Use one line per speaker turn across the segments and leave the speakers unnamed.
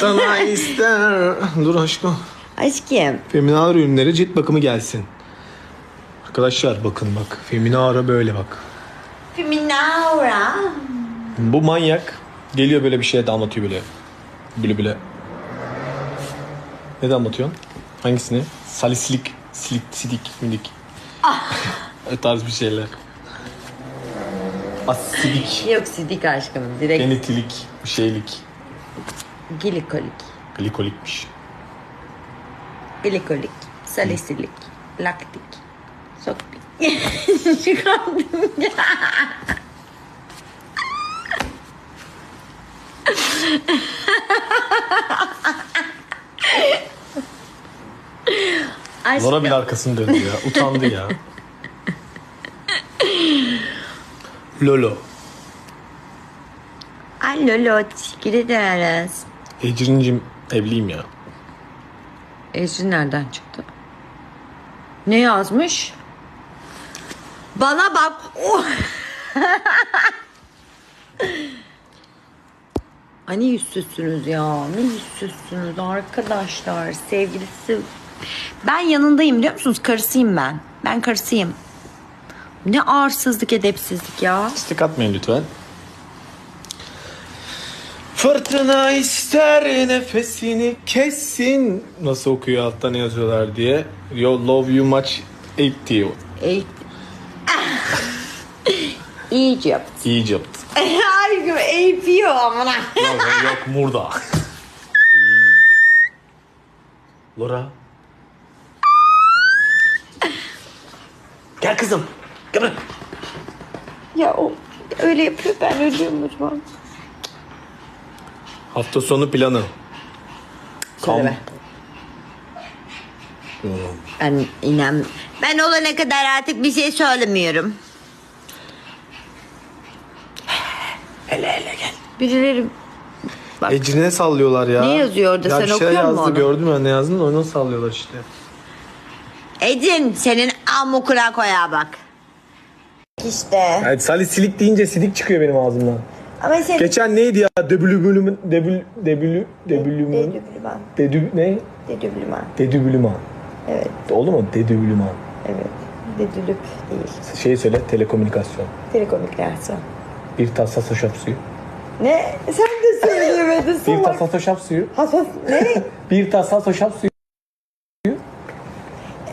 Tana ister. Dur aşkım.
Aşkım.
Feminara ürünleri cilt bakımı gelsin. Arkadaşlar bakın bak. Feminara böyle bak.
Feminaura.
Bu manyak geliyor böyle bir şeye damlatıyor böyle. Böyle böyle. Ne damlatıyorsun? Hangisini? Salislik, silik, sidik, minik. o tarz bir şeyler. Asidik,
Yok sidik aşkım. Direkt
genetilik, bir şeylik.
glikolik.
Glikolikmiş.
Glikolik. Salisilik. Laktik. Soktik. Çıkardım ya. Aşkım.
Laura bile arkasını döndü ya. Utandı ya. Lolo.
Ay Lolo teşekkür ederiz.
Ecrin'cim evliyim ya.
Ecrin nereden çıktı? Ne yazmış? Bana bak. Oh. Ay ne yüzsüzsünüz ya. Ne yüzsüzsünüz arkadaşlar. Sevgilisi. Ben yanındayım biliyor musunuz? Karısıyım ben. Ben karısıyım. Ne arsızlık edepsizlik ya.
İstek atmayın lütfen. Fırtına ister nefesini kessin. Nasıl okuyor altta ne yazıyorlar diye. Yo love you much it diyor.
Ey. Egypt.
Egypt.
Her gün eğipiyor amına.
yok, yok burada. Laura. Gel kızım. Gel.
Ya o öyle yapıyor ben ölüyorum o zaman.
Hafta sonu planı.
Söyleme. Ben inem. Ben olana kadar artık bir şey söylemiyorum.
Hele hele gel.
Birileri
Ecrin'e sallıyorlar ya.
Ne yazıyor orada?
Ya
Sen
bir şeyler
okuyor musun
yazdı
onu?
gördüm ben ne yazdın onu sallıyorlar işte.
Edin senin amukuna koya bak. İşte.
Yani salisilik deyince sidik çıkıyor benim ağzımdan.
Ama sen...
Geçen neydi ya? Debülü bölümün debül debülü debülümün
Dedüblüman.
dedü ne?
Dedüblüman.
Dedübülüman.
Evet.
Oldu mu? Dedübülüman.
Evet. Dedülüp değil.
Şeyi söyle telekomünikasyon.
Telekomünikasyon.
Bir tas Photoshop suyu.
Ne? Sen de söyleyemedin
Bir tas
salak.
Photoshop suyu.
Hassas. Ne?
Bir tas Photoshop suyu.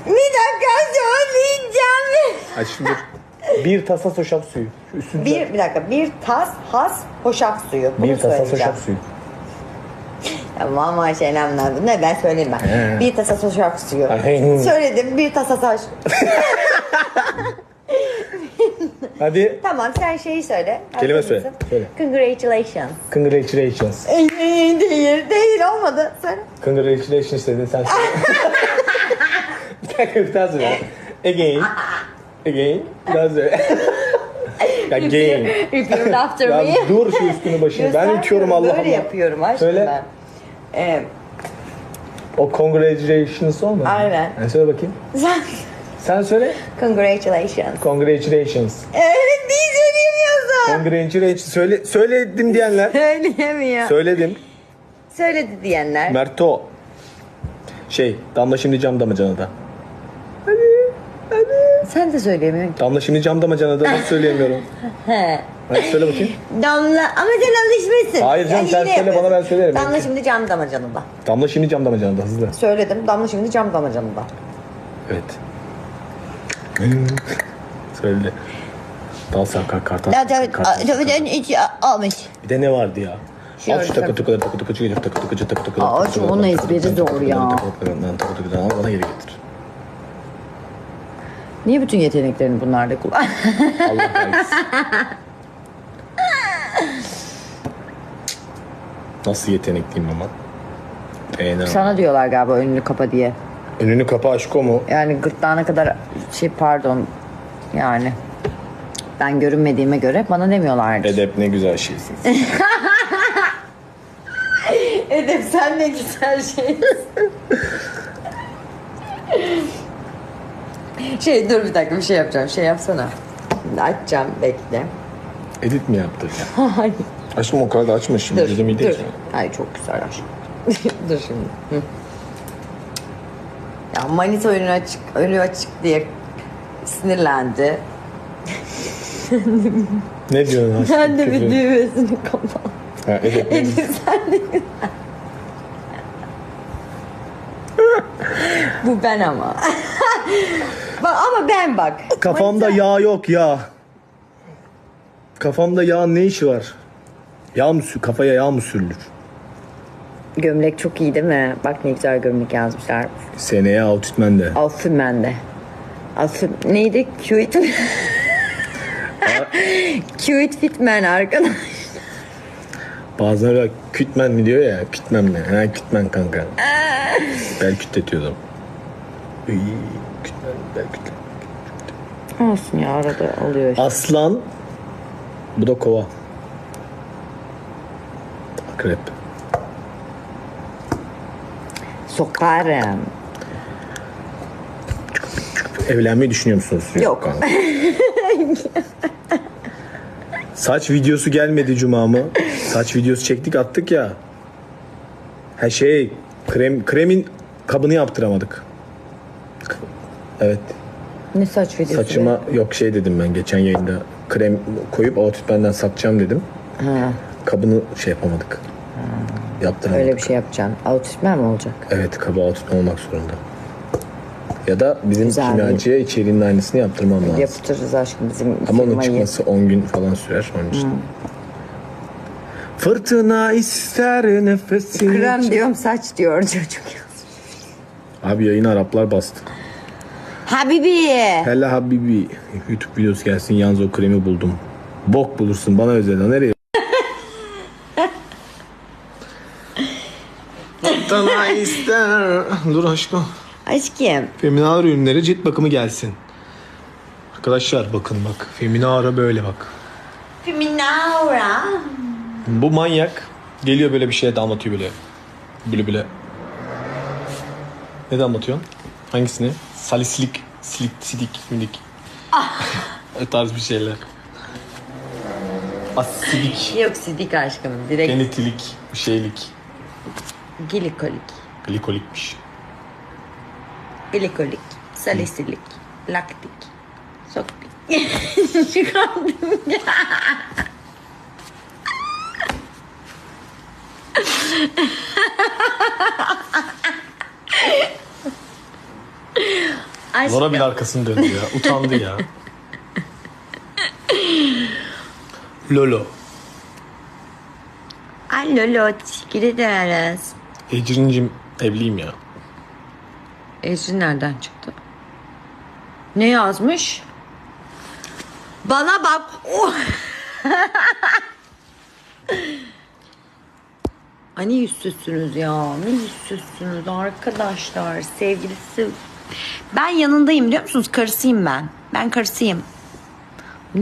bir dakika söyleyeceğim.
Ay şimdi bir tas Photoshop suyu. Şu üstünde.
Bir, bir dakika. Bir tas has hoşaf suyu. Bunu
bir tas
söyleyeceğim.
Photoshop suyu.
Tamam Ayşe'lemden. Ne ben söyleyeyim ben.
He.
Bir tasa hoşaf suyu. Söyledim. Bir tasa saç.
Hadi.
tamam sen şeyi söyle.
Kelime
Hazır
söyle,
mısın?
söyle.
Congratulations.
Congratulations.
değil, değil olmadı. Söyle.
Congratulations dedin sen söyle. bir dakika bir daha söyle. Again. Again. Daha söyle. ya again.
Repeat after
Ya
me.
dur şu üstünü başını. Ben itiyorum Allah Allah.
Böyle yapıyorum aşkım
Söyle.
ben. Ee,
O congratulations olmadı. mı?
Aynen.
Yani söyle bakayım.
sen
Sen söyle.
congratulations.
Congratulations.
Öyle değil söyleyemiyorsun.
Congratulations. Söyle, söyledim diyenler.
Söyleyemiyor.
Söyledim.
Söyledi diyenler.
Merto. Şey, Damla şimdi cam damacanada.
Sen de söyleyemiyorsun.
Damla şimdi cam damacanada nasıl söyleyemiyorum.
He.
Hadi söyle bakayım.
Damla ama sen alışmışsın.
Hayır canım, sen
yine
söyle, bana
yapıyorsun.
ben söylerim.
Damla şimdi cam damacanında.
Damla şimdi cam damacanada hızlı.
Söyledim. Damla şimdi cam damacanında.
Evet. Söyle. Dal kartal.
Ya tabii
kartal sarkar.
tabii hiç almış.
Bir de ne vardı ya?
Şey
Al şu takı
tabii.
takı takı takı takı takı takı takı takı
Aa,
takı
şu
takı
onun
takı
ezberi
takı
zor
takı
ya.
takı takı takı takı takı takı Al bana geri getir.
Niye bütün yeteneklerini bunlarda kullan?
Allah kahretsin. Nasıl yetenekliyim ama? Fena.
Sana diyorlar galiba önünü kapa diye.
Önünü kapa aşko mu?
Yani gırtlağına kadar şey pardon yani ben görünmediğime göre bana demiyorlardı.
Edep ne güzel şeysin.
Edep sen ne güzel şeysin. şey dur bir dakika bir şey yapacağım. Şey yapsana. Şimdi açacağım bekle.
Edit mi yaptı?
Hayır.
Aşkım o kadar da açma şimdi.
Dur,
Gözüm iyi
dur. Ay çok güzel aşkım. dur şimdi. Hı. Ya manita önü açık, önü açık diye sinirlendi.
Ne diyorsun aşkım?
Sen de bir
Küfür.
düğmesini kapat.
Ha, edit.
Elif sen de Bu ben ama. Bak ama ben bak.
Kafamda yağ yok yağ. Kafamda yağ ne işi var? Yağ mı sür- kafaya yağ mı sürülür?
Gömlek çok iyi değil mi? Bak ne güzel gömlek yazmışlar.
Seneye Outfitman de.
Alfımen'de. Alfı neydi? Cute Cute Fitman arkadaş.
Bazıları kütmen mi diyor ya, kütmen mi? Ha kütmen kanka. ben kütletiyordum. Ben kütlen.
Olsun ya arada oluyor. işte.
Aslan, bu da kova. Akrep.
Sokarım.
Evlenmeyi düşünüyor musunuz?
Yok.
kanka. Saç videosu gelmedi cuma mı? Saç videosu çektik attık ya. Ha şey krem kremin kabını yaptıramadık. Evet.
Ne saç videosu?
Saçıma yok şey dedim ben geçen yayında krem koyup outfit benden satacağım dedim.
Ha,
Kabını şey yapamadık. Yaptıramadık.
öyle bir şey yapacağım. Outfitman mi olacak?
Evet kabı outfit olmak zorunda. Ya da bizim
Güzel.
kimyacıya içeriğinin aynısını yaptırmam lazım.
Yaptırırız aşkım bizim
Ama onun çıkması 10 gün falan sürer onun için. Fırtına ister nefesini.
Krem diyorum saç diyor çocuk.
Abi yayını Araplar bastı.
Habibi.
Hele Habibi. YouTube videosu gelsin yalnız o kremi buldum. Bok bulursun bana özel. Nereye? İster. Dur aşkım.
Aşkım.
Feminara ürünleri cilt bakımı gelsin. Arkadaşlar bakın bak. Feminara böyle bak.
Feminaura.
Bu manyak geliyor böyle bir şeye damlatıyor böyle. Böyle böyle. Ne damlatıyorsun? Hangisini? Salislik, silik, sidik, minik. o tarz bir şeyler. Asidik,
Yok sidik aşkım. Direkt
genetilik, bir şeylik.
glikolik.
Glikolikmiş.
Glikolik. Salisilik. Laktik. Soktik. Çıkardım ya. Aşkım.
Zora bile arkasını döndü ya. Utandı ya. Lolo.
Alo Lolo teşekkür ederiz.
Ecrin'cim evliyim ya.
Ecrin nereden çıktı? Ne yazmış? Bana bak. Oh. Ay ne yüzsüzsünüz ya. Ne yüzsüzsünüz arkadaşlar. Sevgilisi. Ben yanındayım diyor musunuz? Karısıyım ben. Ben karısıyım.